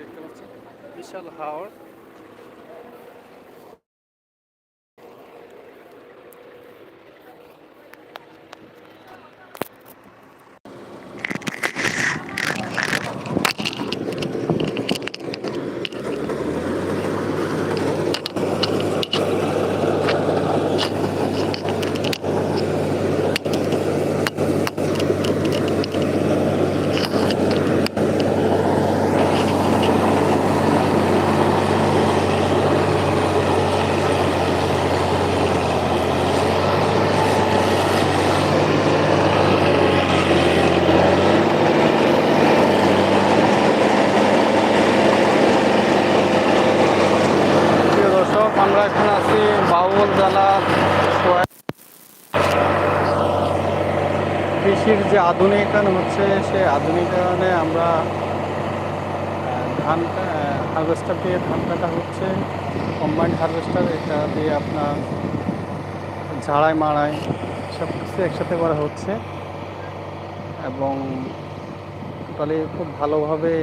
দেখতে পাচ্ছেন বিশাল হাওড় আমরা এখন আছি বাউল জেলা কৃষির যে আধুনিকায়ন হচ্ছে, সেই আধুনিকায়নে আমরা ধান হারভেস্টার দিয়ে ধান কাটা হচ্ছে। কম্বাইন্ড হারভেস্টার এটা দিয়ে আপনার ঝাড়াই, মাড়াই সব কিছু একসাথে করা হচ্ছে। এবং টোটালি খুব ভালোভাবে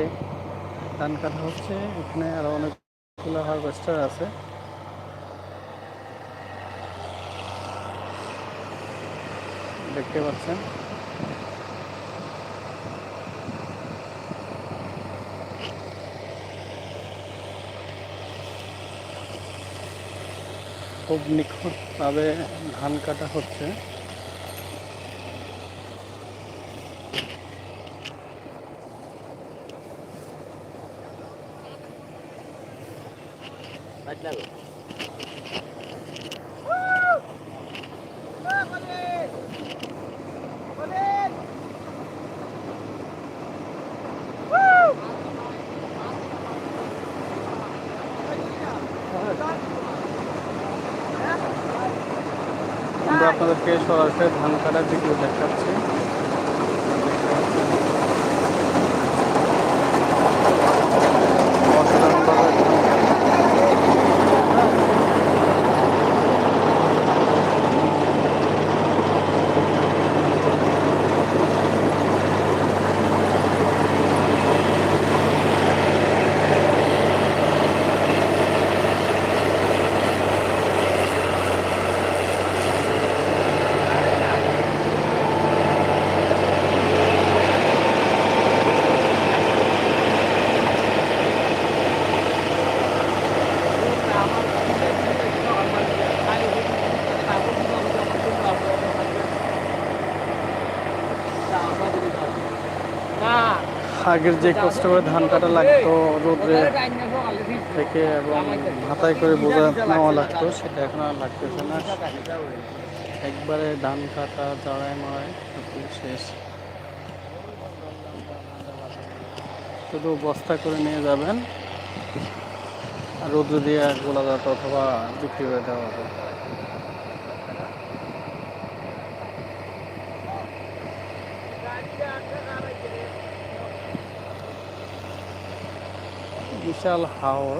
ধান কাটা হচ্ছে। এখানে আরও অনেকগুলো হারভেস্টার আছে। দেখতে পাচ্ছেন। খুব নিখুঁতভাবে ধান কাটা হচ্ছে। আমরা আপনাদেরকে সরাসরি ধান কাটার দিকে দেখাচ্ছি অসাধারণভাবে ধান আগের যে কষ্ট করে ধান কাটা লাগতো রোদে থেকে এবং মাথায় করে বোঝা নেওয়া লাগতো, সেটা এখন আর লাগতেছে না। একবারে ধান কাটা মারাই সবকিছু শেষ। শুধু বস্তা করে নিয়ে যাবেন রোদ্র দিয়ে গোলা যাত অথবা বিক্রি করে দেওয়া হবে। বিশাল হাওড়